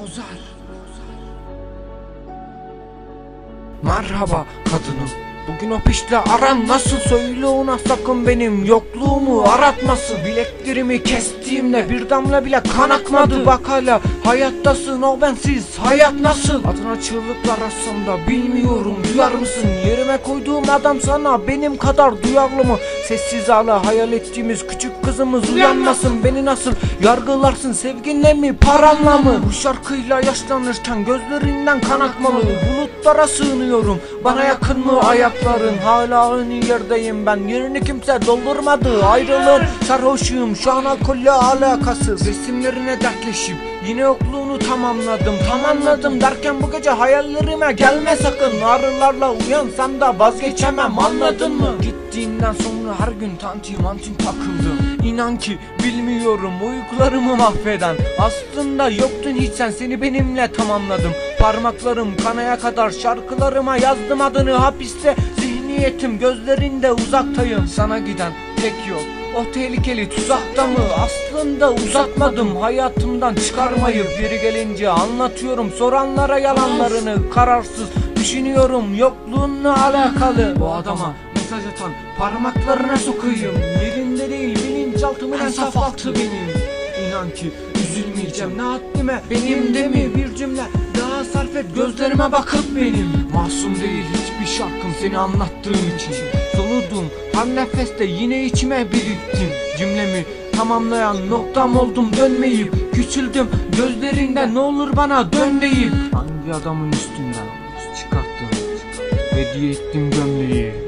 bozar Merhaba kadınım Bugün o pişle aran nasıl? Söyle ona sakın benim yokluğumu aratmasın. Bileklerimi kestiğimde bir damla bile kan akmadı. Bak hala hayattasın o bensiz. Hayat nasıl? Adına çığlıklar atsam da bilmiyorum. Duyar mısın? Yerime koyduğum adam sana benim kadar duyarlı mı? Sessiz hala hayal ettiğimiz küçük kızımız uyanmasın. Beni nasıl yargılarsın? Sevginle mi paranla mı? Bu şarkıyla yaşlanırken gözlerinden kan akmalı. Bulutlara sığınıyorum. Bana yakın mı ayakların Hala aynı yerdeyim ben. Yerini kimse doldurmadı. Ayrılığın sarhoşuyum. Şu an alkolle alakasız Resimlerine dertleşip yine yokluğunu tamamladım. Tamamladım derken bu gece hayallerime gelme sakın. Ağrılarla uyansam da vazgeçemem. Anladın mı? Gittiğinden sonra her gün tanti mantin takıldım İnan ki bilmiyorum uykularımı mahveden. Aslında yoktun hiç sen. Seni benimle tamamladım Parmaklarım kanaya kadar şarkılarıma yazdım adını Hapiste. Zihniyetim gözlerinde uzaktayım. Sana giden tek yol o tehlikeli tuzakta mı? Aslında uzatmadım hayatımdan çıkarmayı. Biri gelince anlatıyorum soranlara yalanlarını. Kararsız düşünüyorum yokluğunla alakalı. Bu adama mesaj atan parmaklarına sokayım. Yerinde değil bilinçaltımın en saf altı benim. İnan ki üzülmeyeceğim. Ne haddime benim de mi bir cümle gözlerime bakıp benim Masum değil hiçbir şarkım seni anlattığım için. Soluduğum her nefeste yine içime biriktin Cümlemi tamamlayan noktam oldum dönmeyip Küçüldüm. Gözlerinden ne olur bana dön deyip Hangi adamın üstünden çıkarttın Hediye ettim gömleği